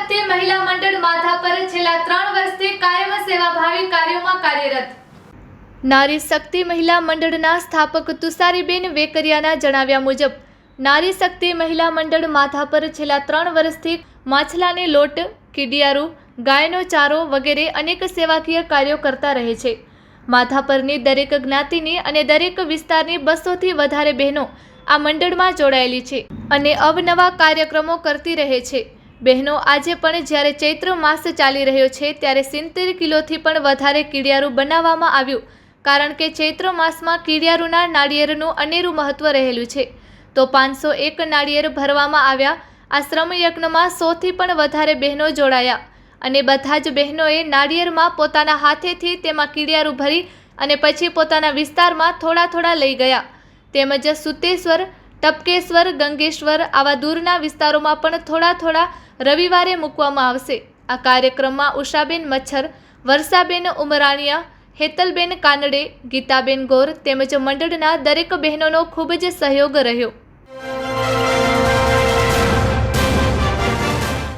વખતે મહિલા મંડળ માથા પર છેલ્લા ત્રણ વર્ષથી કાયમ સેવાભાવી કાર્યોમાં કાર્યરત. નારી શક્તિ મહિલા મંડળના સ્થાપક તુષારીબેન વેકરિયાના જણાવ્યા મુજબ, નારી શક્તિ મહિલા મંડળ માથા પર છેલ્લા ત્રણ વર્ષથી માછલાની લોટ, કીડિયારું, ગાયનો ચારો વગેરે અનેક સેવાકીય કાર્યો કરતા રહે છે. માથા પરની દરેક જ્ઞાતિની અને દરેક વિસ્તારની બસોથી વધારે બહેનો આ મંડળમાં જોડાયેલી છે અને અવનવા કાર્યક્રમો કરતી રહે છે. બહેનો, આજે પણ જ્યારે ચૈત્ર માસ ચાલી રહ્યો છે, ત્યારે સિત્તેર કિલોથી પણ વધારે કીડિયારું બનાવવામાં આવ્યું. કારણ કે ચૈત્ર માસમાં કીડિયારુના નાળિયેરનું અનેરું મહત્વ રહેલું છે. તો પાંચસો એક નાળિયેર ભરવામાં આવ્યા. આ શ્રમયજ્ઞમાં સોથી પણ વધારે બહેનો જોડાયા. અને બધા જ બહેનોએ નાળિયેરમાં પોતાના હાથેથી તેમાં કીડિયારું ભરી અને પછી પોતાના વિસ્તારમાં થોડા થોડા લઈ ગયા. તેમજ સુતેશ્વર ટપકેશ્વર ગંગેશ્વર આવા દૂરના વિસ્તારોમાં પણ થોડા થોડા રવિવારે મૂકવામાં આવશે. આ કાર્યક્રમમાં ઉષાબેન મચ્છર, વર્ષાબેન ઉમરાણીયા, હેતલબેન કાનડે, ગીતાબેન ગોર તેમજ મંડળના દરેક બહેનોનો ખૂબ જ સહયોગ રહ્યો.